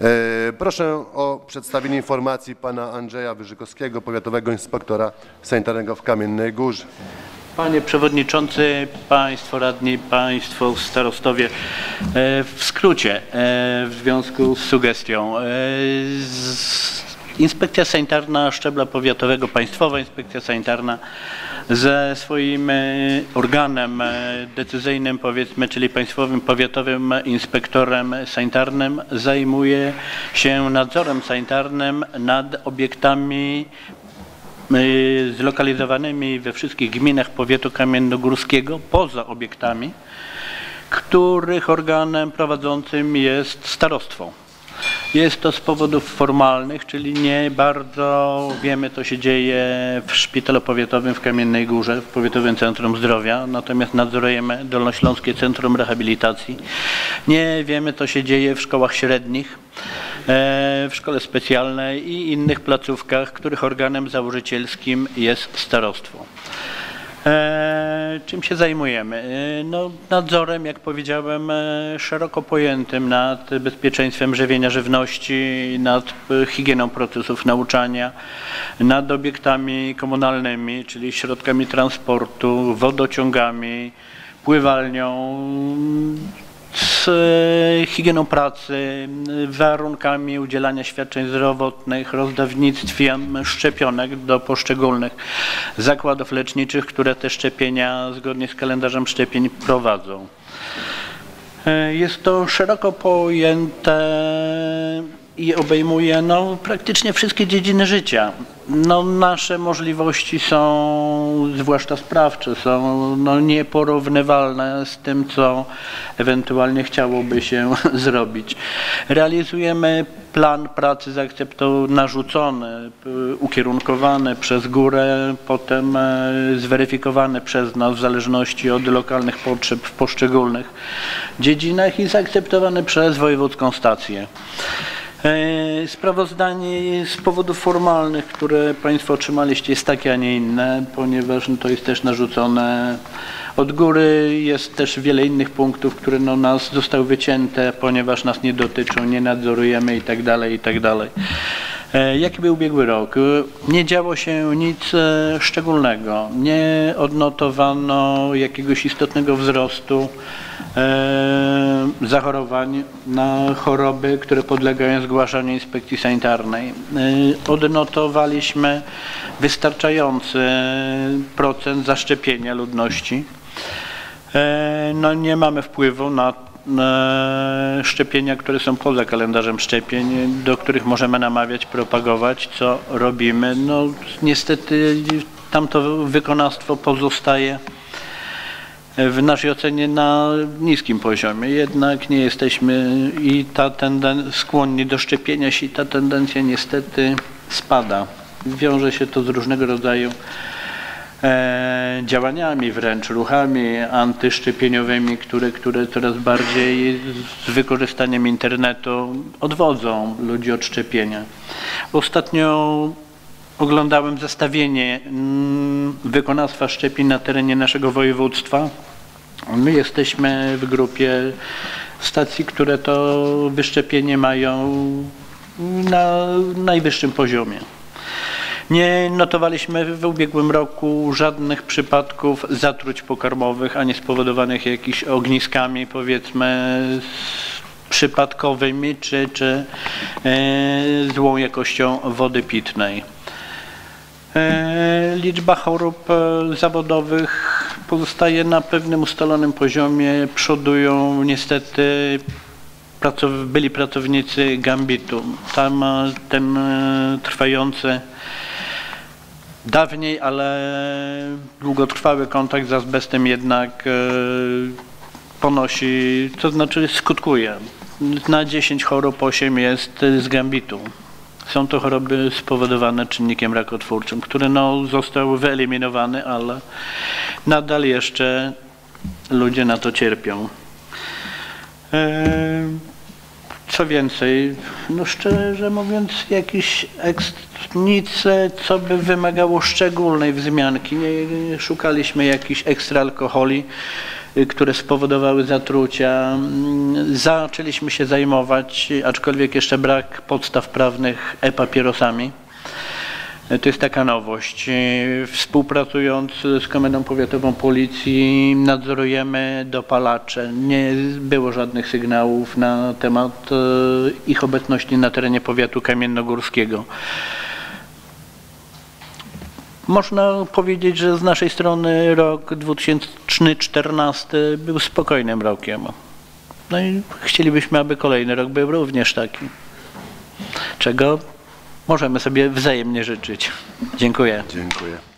E, Proszę o przedstawienie informacji pana Andrzeja Wyżykowskiego, powiatowego inspektora sanitarnego w Kamiennej Górze. Panie Przewodniczący, Państwo Radni, Państwo Starostowie, e, w skrócie, e, w związku z sugestią, z- Inspekcja Sanitarna Szczebla Powiatowego, Państwowa Inspekcja Sanitarna ze swoim e, organem e, decyzyjnym powiedzmy, czyli Państwowym Powiatowym Inspektorem Sanitarnym zajmuje się nadzorem sanitarnym nad obiektami y, zlokalizowanymi we wszystkich gminach powiatu kamiennogórskiego poza obiektami, których organem prowadzącym jest starostwo. Jest to z powodów formalnych, czyli nie bardzo wiemy, co się dzieje w szpitalu powiatowym w Kamiennej Górze, w Powiatowym Centrum Zdrowia, natomiast nadzorujemy Dolnośląskie Centrum Rehabilitacji. Nie wiemy, co się dzieje w szkołach średnich, e, w szkole specjalnej i innych placówkach, których organem założycielskim jest starostwo. E, czym się zajmujemy? E, no, nadzorem, jak powiedziałem, e, szeroko pojętym nad bezpieczeństwem żywienia żywności, nad higieną procesów nauczania, nad obiektami komunalnymi, czyli środkami transportu, wodociągami, pływalnią, e, higieną pracy, warunkami udzielania świadczeń zdrowotnych, rozdawnictwem szczepionek do poszczególnych zakładów leczniczych, które te szczepienia zgodnie z kalendarzem szczepień prowadzą. E, Jest to szeroko pojęte i obejmuje no, praktycznie wszystkie dziedziny życia. No, nasze możliwości są, zwłaszcza sprawcze, są no, nieporównywalne z tym, co ewentualnie chciałoby się zrobić. Realizujemy plan pracy narzucony, p- ukierunkowany przez górę, potem e, zweryfikowany przez nas w zależności od lokalnych potrzeb w poszczególnych dziedzinach i zaakceptowany przez wojewódzką stację. E, Sprawozdanie z powodów formalnych, które Państwo otrzymaliście jest takie, a nie inne, ponieważ no, to jest też narzucone od góry. Jest też wiele innych punktów, które no, nas zostały wycięte, ponieważ nas nie dotyczą, nie nadzorujemy i tak E, Jaki był ubiegły rok? E, Nie działo się nic e, szczególnego. Nie odnotowano jakiegoś istotnego wzrostu zachorowań na choroby, które podlegają zgłaszaniu inspekcji sanitarnej. Odnotowaliśmy wystarczający procent zaszczepienia ludności. No nie mamy wpływu na szczepienia, które są poza kalendarzem szczepień, do których możemy namawiać, propagować, co robimy. No niestety tamto wykonawstwo pozostaje w naszej ocenie na niskim poziomie. Jednak nie jesteśmy i ta tenden- skłonni do szczepienia się i ta tendencja niestety spada. Wiąże się to z różnego rodzaju działaniami, wręcz ruchami antyszczepieniowymi, które, które coraz bardziej z wykorzystaniem internetu odwodzą ludzi od szczepienia. Ostatnio oglądałem zestawienie mm, wykonawstwa szczepień na terenie naszego województwa. My jesteśmy w grupie stacji, które to wyszczepienie mają na najwyższym poziomie. Nie notowaliśmy w ubiegłym roku żadnych przypadków zatruć pokarmowych, ani spowodowanych jakimiś ogniskami, powiedzmy, przypadkowymi, czy, czy e, złą jakością wody pitnej. E, Liczba chorób e, zawodowych pozostaje na pewnym ustalonym poziomie. Przodują niestety pracow- byli pracownicy Gambitu. Tam e, ten trwający dawniej, ale długotrwały kontakt z azbestem jednak e, ponosi, to znaczy skutkuje. Na 10 chorób 8 jest z Gambitu. Są to choroby spowodowane czynnikiem rakotwórczym, który no, został wyeliminowany, ale nadal jeszcze ludzie na to cierpią. E, Co więcej, no szczerze mówiąc, jakiś ekst, nic, co by wymagało szczególnej wzmianki. Nie, nie szukaliśmy jakichś ekstra alkoholi. y, które spowodowały zatrucia. Mm, Zaczęliśmy się zajmować, aczkolwiek jeszcze brak podstaw prawnych, e-papierosami. To jest taka nowość. E, Współpracując z Komendą Powiatową Policji nadzorujemy dopalacze. Nie było żadnych sygnałów na temat e, ich obecności na terenie powiatu kamiennogórskiego. Można powiedzieć, że z naszej strony rok 2014 był spokojnym rokiem. No i chcielibyśmy, aby kolejny rok był również taki. Czego możemy sobie wzajemnie życzyć. Dziękuję. Dziękuję.